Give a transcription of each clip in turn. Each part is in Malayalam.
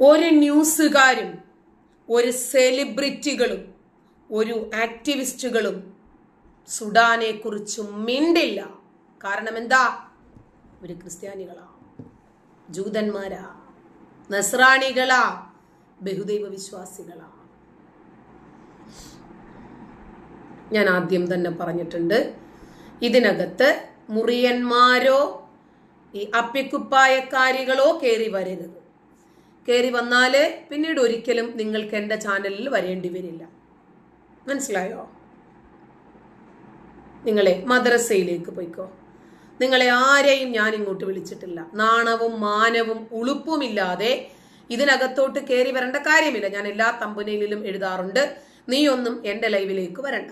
ഒരു ന്യൂസുകാരും ഒരു സെലിബ്രിറ്റികളും ഒരു ആക്ടിവിസ്റ്റുകളും സുഡാനെ കുറിച്ച് മിണ്ടില്ല. കാരണം എന്താ? ഒരു ക്രിസ്ത്യാനികളാ ജൂതന്മാരാ നസ്രാണികളാ ബഹുദൈവ വിശ്വാസികളാ. ഞാൻ ആദ്യം തന്നെ പറഞ്ഞിട്ടുണ്ട് ഇതിനകത്ത് മുറിയന്മാരോ ഈ അപ്പിക്കുപ്പായക്കാരികളോ കയറി വരരുത്. കയറി വന്നാലേ പിന്നീട് ഒരിക്കലും നിങ്ങൾക്ക് എന്റെ ചാനലിൽ വരേണ്ടി വരില്ല. മനസ്സിലായോ? നിങ്ങളെ മദ്രസയിലേക്ക് പോയിക്കോ. നിങ്ങളെ ആരെയും ഞാൻ ഇങ്ങോട്ട് വിളിച്ചിട്ടില്ല. നാണവും മാനവും ഉളുപ്പുമില്ലാതെ ഇതിനകത്തോട്ട് കയറി വരേണ്ട കാര്യമില്ല. ഞാൻ എല്ലാ തമ്പനയിലും എഴുതാറുണ്ട്. നീയൊന്നും എന്റെ ലൈവിലേക്ക് വരണ്ട.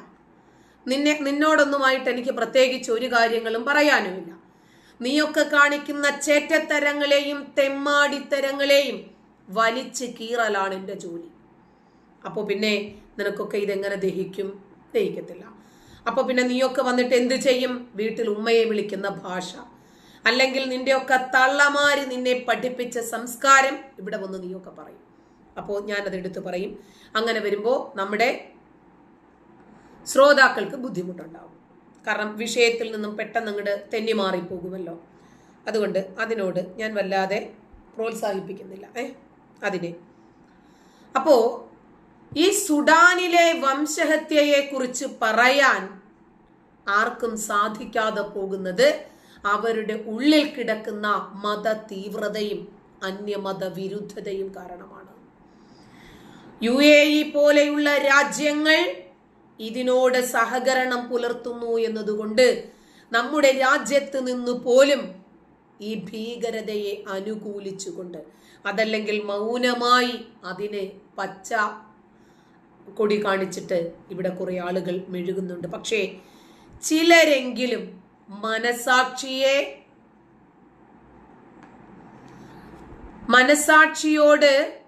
നിന്നെ നിന്നോടൊന്നുമായിട്ട് എനിക്ക് പ്രത്യേകിച്ച് ഒരു കാര്യങ്ങളും പറയാനുമില്ല. നീയൊക്കെ കാണിക്കുന്ന ചേറ്റത്തരങ്ങളെയും തെമ്മാടിത്തരങ്ങളെയും വലിച്ച് കീറലാണ് എന്റെ ജോലി. അപ്പോൾ പിന്നെ നിനക്കൊക്കെ ഇതെങ്ങനെ ദഹിക്കും? ദഹിക്കത്തില്ല. അപ്പോൾ പിന്നെ നീയൊക്കെ വന്നിട്ട് എന്ത് ചെയ്യും? വീട്ടിൽ ഉമ്മയെ വിളിക്കുന്ന ഭാഷ. അല്ലെങ്കിൽ നിന്റെയൊക്കെ തള്ളമാര് നിന്നെ പഠിപ്പിച്ച സംസ്കാരം ഇവിടെ വന്ന് നീയൊക്കെ പറയും. അപ്പോൾ ഞാനത് എടുത്ത് പറയും. അങ്ങനെ വരുമ്പോൾ നമ്മുടെ ശ്രോതാക്കൾക്ക് ബുദ്ധിമുട്ടുണ്ടാവും. കാരണം വിഷയത്തിൽ നിന്നും പെട്ടെന്ന് അങ്ങോട്ട് തെന്നി മാറിപ്പോകുമല്ലോ. അതുകൊണ്ട് അതിനോട് ഞാൻ വല്ലാതെ പ്രോത്സാഹിപ്പിക്കുന്നില്ല. ഏ? അതിനെ. അപ്പോ ഈ സുഡാനിലെ വംശഹത്യയെ കുറിച്ച് പറയാൻ ആർക്കും സാധിക്കാതെ പോകുന്നത് അവരുടെ ഉള്ളിൽ കിടക്കുന്ന മത തീവ്രതയും അന്യമത വിരുദ്ധതയും കാരണമാണ്. യു എ ഇ പോലെയുള്ള രാജ്യങ്ങൾ ഇതിനോട് സഹകരണം പുലർത്തുന്നു എന്നതുകൊണ്ട് നമ്മുടെ രാജ്യത്ത് നിന്ന് പോലും ഈ ഭീകരതയെ അനുകൂലിച്ചുകൊണ്ട് അതല്ലെങ്കിൽ മൗനമായി അതിനെ പച്ച കൊടി കാണിച്ചിട്ട് ഇവിടെ കുറെ ആളുകൾ മെഴുകുന്നുണ്ട്. പക്ഷേ ചിലരെങ്കിലും മനസാക്ഷിയെ മനസാക്ഷിയോട്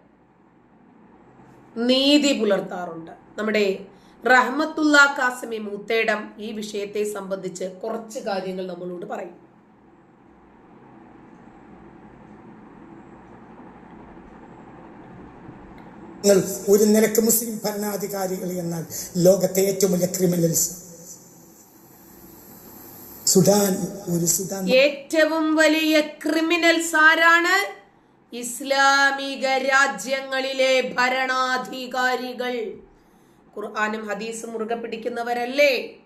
നീതി പുലർത്താറുണ്ട്. നമ്മുടെ റഹ്മത്തുള്ള കാസമി മൂത്തേടം ഈ വിഷയത്തെ സംബന്ധിച്ച് കുറച്ച് കാര്യങ്ങൾ നമ്മളോട് പറയും. ഒരു നിലയ്ക്ക് മുസ്ലിം ഭരണാധികാരികൾ എന്നാൽ ലോകത്തെ ഏറ്റവും വലിയ ക്രിമിനൽസ് സുഡാൻ ഒരു സുഡാൻ. ഏറ്റവും വലിയ ക്രിമിനൽസ് ആരാണ്? ഇസ്ലാമിക രാജ്യങ്ങളിലെ ഭരണാധികാരികൾ. ഖുർആാനും ഹദീസും മുറുകെ പിടിക്കുന്നവരല്ലേ?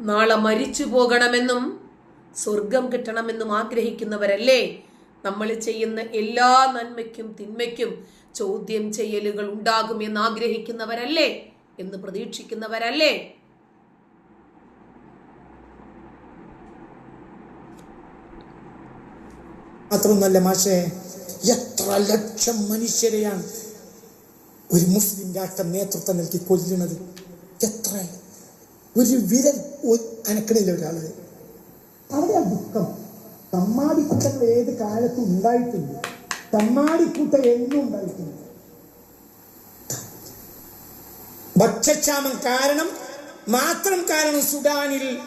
നാളെ മരിച്ചു പോകണമെന്നും സ്വർഗം കിട്ടണമെന്നും ആഗ്രഹിക്കുന്നവരല്ലേ? നമ്മൾ ചെയ്യുന്ന എല്ലാ നന്മയ്ക്കും തിന്മയ്ക്കും ചോദ്യം ചെയ്യലുകൾ ഉണ്ടാകുമെന്ന് ആഗ്രഹിക്കുന്നവരല്ലേ എന്ന് പ്രതീക്ഷിക്കുന്നവരല്ലേ? നല്ല മാഷേ എത്ര ലക്ഷം മനുഷ്യരെയാണ് ഒരു മുസ്ലിം രാഷ്ട്രം നേതൃത്വം നൽകി കൊല്ലുന്നത്. എത്ര? ഒരു വിരൽ അനക്കണില്ല ഒരാൾ. അവിടെ ദുഃഖം. തമ്മാടിക്കൂട്ടങ്ങൾ ഏത് കാലത്തും ഉണ്ടായിട്ടുണ്ട് തമ്മാടിക്കൂട്ടം എന്നും ഉണ്ടായിട്ടുണ്ട്. ഭക്ഷ്യക്ഷാമം കാരണം മാത്രം കാരണം സുഡാനിൽ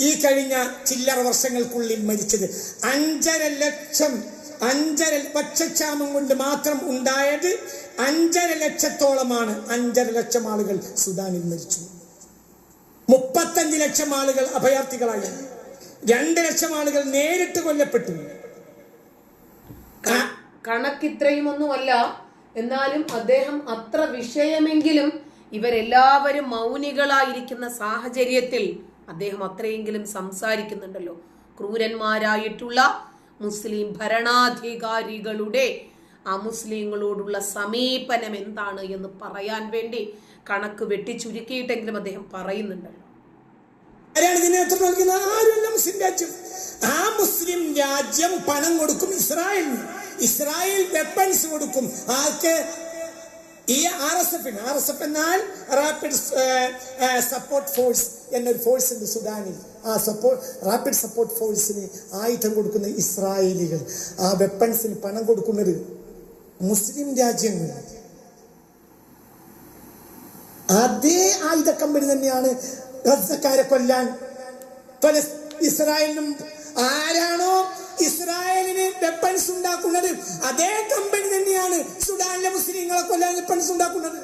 ഈ കഴിഞ്ഞ ചില്ലറ വർഷങ്ങൾക്കുള്ളിൽ മരിച്ചത്. അഞ്ചര ലക്ഷം അഞ്ചര ഭക്ഷ്യക്ഷാമം കൊണ്ട് മാത്രം ഉണ്ടായത് അഞ്ചര ലക്ഷത്തോളമാണ്. അഞ്ചര ലക്ഷം ആളുകൾ സുഡാനിൽ മരിച്ചു. മുപ്പത്തഞ്ച് ലക്ഷം ആളുകൾ അഭയാർത്ഥികളായി. രണ്ട് ലക്ഷം ആളുകൾ നേരിട്ട് കൊല്ലപ്പെട്ടു. ആ, കണക്കിത്രയും ഒന്നുമല്ല എന്നാലും അദ്ദേഹം അത്ര വിഷയമെങ്കിലും ഇവരെല്ലാവരും മൗനികളായിരിക്കുന്ന സാഹചര്യത്തിൽ അദ്ദേഹം അത്രയെങ്കിലും സംസാരിക്കുന്നുണ്ടല്ലോ. ക്രൂരന്മാരായിട്ടുള്ള മുസ്ലിം ഭരണാധികാരികളുടെ ആ മുസ്ലിങ്ങളോടുള്ള സമീപനം എന്താണ് എന്ന് പറയാൻ വേണ്ടി കണക്ക് വെട്ടിച്ചുരുക്കിയിട്ടെങ്കിലും അദ്ദേഹം പറയുന്നുണ്ടല്ലോ. ആ മുസ്ലിം രാജ്യം പണം കൊടുക്കും ഇസ്രായേലിന്. ഇസ്രായേൽ വെപ്പൺസ് കൊടുക്കും. ആർക്ക്? ഈ ആർ എസ് എഫിന് ആർ എസ് എഫ് എന്നാൽ റാപ്പിഡ് സപ്പോർട്ട് ഫോഴ്സ് എന്നൊരു ഫോഴ്സ് ഉണ്ട് സുഡാനിൽ ആ സപ്പോർട്ട് റാപ്പിഡ് സപ്പോർട്ട് ഫോഴ്സിന് ആയുധം കൊടുക്കുന്ന ഇസ്രായേലികൾ. ആ വെപ്പൺസിന് പണം കൊടുക്കുന്നത് മുസ്ലിം രാജ്യങ്ങൾ. അതേ ആയുധ കമ്പനി തന്നെയാണ് കൊല്ലാൻ. ഇസ്രായേലിനും ആരാണോ ഇസ്രായേലിന് വെപ്പൻസ് ഉണ്ടാക്കുന്നത് അതേ കമ്പനി തന്നെയാണ് സുഡാനിലെ മുസ്ലിങ്ങളെ കൊല്ലാൻ വെപ്പൻസ് ഉണ്ടാക്കുന്നത്.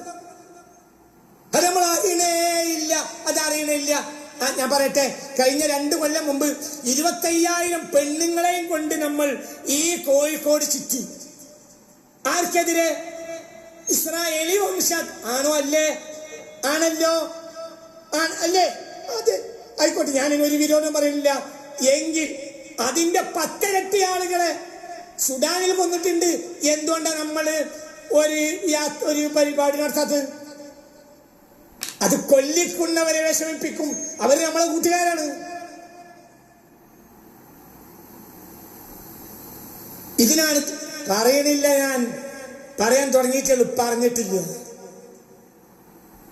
അത് നമ്മൾ അറിയണേ ഇല്ല അത് അറിയണേ ഇല്ല ആ, ഞാൻ പറയട്ടെ. കഴിഞ്ഞ രണ്ടു കൊല്ലം മുമ്പ് ഇരുപത്തയ്യായിരം പെണ്ണുങ്ങളെയും കൊണ്ട് നമ്മൾ ഈ കോഴിക്കോട് ചുറ്റി. ആർക്കെതിരെ? ഇസ്രായേലി വംശ ആണോ അല്ലേ? ആണല്ലോ? ആണ് അല്ലേ? അതെ ആയിക്കോട്ടെ. ഞാൻ ഒരു വിരോധം പറയുന്നില്ല. എങ്കിൽ അതിന്റെ പത്തിരട്ടി ആളുകളെ സുഡാനിൽ വന്നിട്ടുണ്ട് എന്തുകൊണ്ടാണ് നമ്മൾ ഒരു ഒരു പരിപാടി നടത്താത്തത്? അത് കൊല്ലിക്കുന്നവരെ വിഷമിപ്പിക്കും. അവർ നമ്മളെ കൂട്ടുകാരാണ്. ഇതിനാണ് പറയണില്ല ഞാൻ. പറയാൻ തുടങ്ങിയിട്ടുള്ളൂ പറഞ്ഞിട്ടില്ല.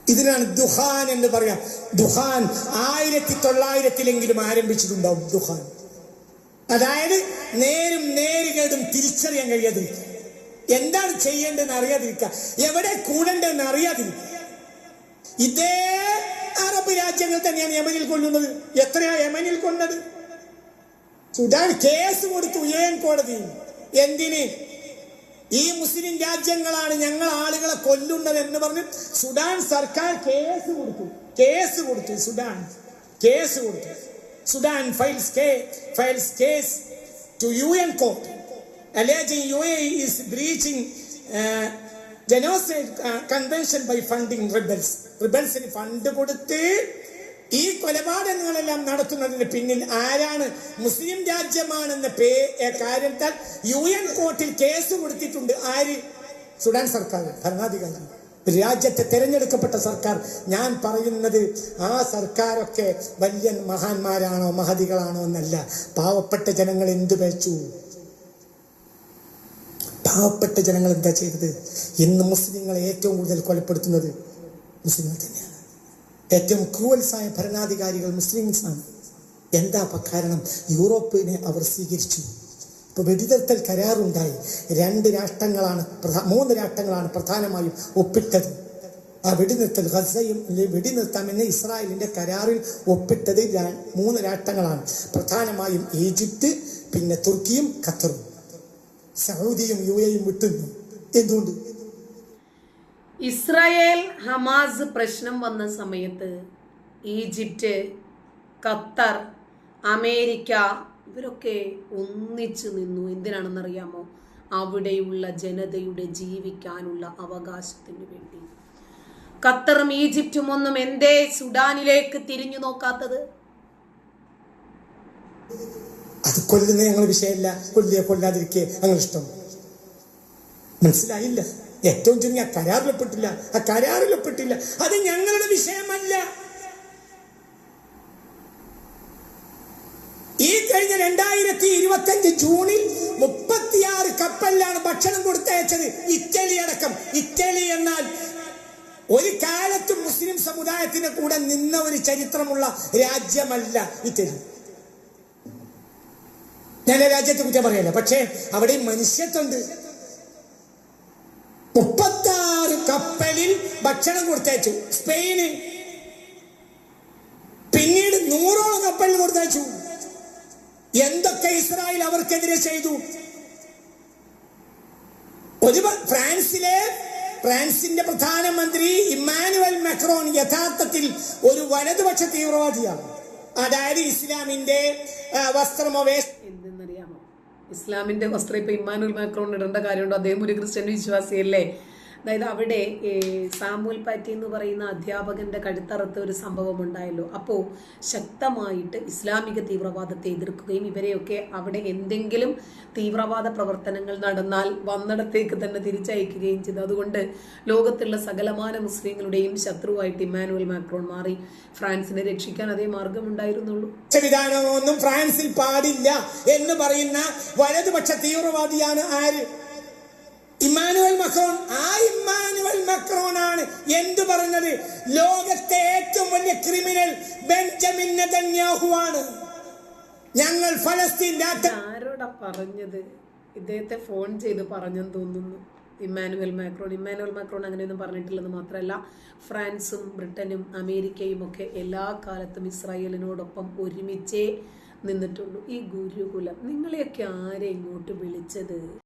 ഇതിനാണ് ദുഹാൻ എന്ന് പറയാം. ദുഹാൻ ആയിരത്തി തൊള്ളായിരത്തിലെങ്കിലും ആരംഭിച്ചിട്ടുണ്ടാവും ദുഹാൻ. അതായത് നേരും നേരുകേടും തിരിച്ചറിയാൻ കഴിയാതിരിക്കുക എന്താണ് ചെയ്യേണ്ടതെന്ന് അറിയാതിരിക്കുക എവിടെ കൂടേണ്ടതെന്ന് അറിയാതിരിക്കുക ഇതേ അറബ് രാജ്യങ്ങൾ തന്നെയാണ് യമനിൽ കൊല്ലുന്നത്. എത്രയാ യമനിൽ കൊന്നത്? സുഡാൻ കേസ് കൊടുത്തു ഏൻ കോടതി. എന്തിന്? ഈ മുസ്ലിം രാജ്യങ്ങളാണ് ഞങ്ങൾ ആളുകളെ കൊല്ലുന്നത് എന്ന് പറഞ്ഞ് സുഡാൻ സർക്കാർ കേസ് കൊടുത്തു. കേസ് കൊടുത്തു സുഡാൻ. കേസ് കൊടുത്തു. Sudan files files case to U N court alleging UAE is breaching uh, uh, convention by funding rebels. റിബൽസിന് ഫണ്ട് കൊടുത്ത് ഈ കൊലപാതകങ്ങളെല്ലാം നടത്തുന്നതിന് പിന്നിൽ ആരാണ് മുസ്ലിം രാജ്യമാണെന്ന പേ കാര്യത്താൽ യു എൻ കോർട്ടിൽ കേസ് കൊടുത്തിട്ടുണ്ട് ആര്? സുഡാൻ സർക്കാർ ഭരണാധികാരി രാജ്യത്തെ തിരഞ്ഞെടുക്കപ്പെട്ട സർക്കാർ ഞാൻ പറയുന്നത് ആ സർക്കാരൊക്കെ വലിയ മഹാന്മാരാണോ മഹതികളാണോ എന്നല്ല. പാവപ്പെട്ട ജനങ്ങൾ എന്തു വെച്ചു പാവപ്പെട്ട ജനങ്ങൾ എന്താ ചെയ്തത്? ഇന്ന് മുസ്ലിങ്ങളെ ഏറ്റവും കൂടുതൽ കൊലപ്പെടുത്തുന്നത് മുസ്ലിങ്ങൾ തന്നെയാണ്. ഏറ്റവും ക്രൂവൽസായ ഭരണാധികാരികൾ മുസ്ലിംസാണ്. എന്താ കാരണം? യൂറോപ്പിനെ അവർ സ്വീകരിച്ചു. ഇപ്പൊ വെടിനിർത്തൽ കരാറുണ്ടായി. രണ്ട് രാഷ്ട്രങ്ങളാണ് മൂന്ന് രാഷ്ട്രങ്ങളാണ് പ്രധാനമായും ഒപ്പിട്ടത്. ആ വെടിനിർത്തൽ ഗസയും വെടിനിർത്താമെന്ന് ഇസ്രായേലിന്റെ കരാറിൽ ഒപ്പിട്ടത് മൂന്ന് രാഷ്ട്രങ്ങളാണ്. പ്രധാനമായും ഈജിപ്ത് പിന്നെ തുർക്കിയും ഖത്തറും. സൗദിയും യു എയും വിട്ടുന്നു എന്തുകൊണ്ട്? ഇസ്രായേൽ ഹമാസ് പ്രശ്നം വന്ന സമയത്ത് ഈജിപ്റ്റ് ഖത്തർ അമേരിക്ക ഇവരൊക്കെ ഒന്നിച്ചു നിന്നു. എന്തിനാണെന്നറിയാമോ? അവിടെയുള്ള ജനതയുടെ ജീവിക്കാനുള്ള അവകാശത്തിന് വേണ്ടി. ഖത്തറും ഈജിപ്റ്റും ഒന്നും എന്തേ സുഡാനിലേക്ക് തിരിഞ്ഞു നോക്കാത്തത്? അത് കൊല്ലുന്ന ഞങ്ങൾ വിഷയമല്ല. കൊല്ലിയെ കൊല്ലാതിരിക്കേ ഞങ്ങൾ ഇഷ്ടം. മനസ്സിലായില്ല? ഏറ്റവും ചെറിയ കരാറിലപ്പെട്ടില്ല. ആ കരാറിലപ്പെട്ടില്ല. അത് ഞങ്ങളുടെ വിഷയമല്ല ഈ കഴിഞ്ഞ രണ്ടായിരത്തി ഇരുപത്തി അഞ്ച് ജൂണിൽ മുപ്പത്തിയാറ് കപ്പലിലാണ് ഭക്ഷണം കൊടുത്തയച്ചത് ഇറ്റലി അടക്കം. ഇറ്റലി എന്നാൽ ഒരു കാലത്തും മുസ്ലിം സമുദായത്തിന്റെ കൂടെ നിന്ന ഒരു ചരിത്രമുള്ള രാജ്യമല്ല ഇറ്റലി. ഞാൻ രാജ്യത്തെ കുറ്റം പറയല്ല. പക്ഷേ അവിടെ മനുഷ്യത്വണ്ട് മുപ്പത്താറ് കപ്പലിൽ ഭക്ഷണം കൊടുത്തയച്ചു. സ്പെയിന്. പിന്നീട് നൂറോളം കപ്പലിൽ കൊടുത്തയച്ചു. എന്തൊക്കെ ഇസ്രായേൽ അവർക്കെതിരെ ചെയ്തു? ഒരു ഫ്രാൻസിലെ ഫ്രാൻസിന്റെ പ്രധാനമന്ത്രി ഇമ്മാനുവൽ മെക്രോൺ യഥാർത്ഥത്തിൽ ഒരു വലതുപക്ഷ തീവ്രവാദിയാണ്. അതായത് ഇസ്ലാമിന്റെ വസ്ത്രമോ എന്തെന്നറിയാമോ? ഇസ്ലാമിന്റെ വസ്ത്രം ഇപ്പൊ ഇമ്മാനുവൽ മാക്രോൺ ഇടേണ്ട കാര്യമുണ്ടോ? അദ്ദേഹം ഒരു ക്രിസ്ത്യൻ വിശ്വാസിയല്ലേ? അതായത് അവിടെ സാമൂൽ പാറ്റി എന്ന് പറയുന്ന അധ്യാപകന്റെ കഴുത്തറത്ത് ഒരു സംഭവം ഉണ്ടായല്ലോ. അപ്പോൾ ശക്തമായിട്ട് ഇസ്ലാമിക തീവ്രവാദത്തെ എതിർക്കുകയും ഇവരെയൊക്കെ അവിടെ എന്തെങ്കിലും തീവ്രവാദ പ്രവർത്തനങ്ങൾ നടന്നാൽ വന്നിടത്തേക്ക് തന്നെ തിരിച്ചയക്കുകയും ചെയ്തു. അതുകൊണ്ട് ലോകത്തുള്ള സകലമാന മുസ്ലിങ്ങളുടെയും ശത്രുവായിട്ട് ഇമ്മാനുവൽ മാക്രോൺ മാറി. ഫ്രാൻസിനെ രക്ഷിക്കാൻ അതേ മാർഗമുണ്ടായിരുന്നുള്ളൂ. സംവിധാനമൊന്നും ഫ്രാൻസിൽ പാടില്ല എന്ന് പറയുന്ന വലതുപക്ഷ തീവ്രവാദിയാണ് ആര്? ഇമ്മാനുവൽ മക്രോൺ ആ ഇമ്മാനുവൽ മക്രോൺ ആണ് എന്തു പറഞ്ഞത്? ലോകത്തെ ഏറ്റവും വലിയ ക്രിമിനൽ ബെഞ്ചമിൻ നെതന്യാഹു ആണ് ഞങ്ങൾ ഫലസ്തീൻ ആരോടാ പറഞ്ഞത്? ഇദ്ദേഹത്തെ ഫോൺ ചെയ്ത് പറഞ്ഞെന്ന് തോന്നുന്നു. ഇമ്മാനുവൽ മാക്രോൺ ഇമ്മാനുവൽ മാക്രോൺ അങ്ങനെയൊന്നും പറഞ്ഞിട്ടില്ലെന്ന് മാത്രമല്ല ഫ്രാൻസും ബ്രിട്ടനും അമേരിക്കയും ഒക്കെ എല്ലാ കാലത്തും ഇസ്രായേലിനോടൊപ്പം ഒരുമിച്ചേ നിന്നിട്ടുള്ളൂ. ഈ ഗുരുകുലം നിങ്ങളെയൊക്കെ ആരെ ഇങ്ങോട്ട് വിളിച്ചത്?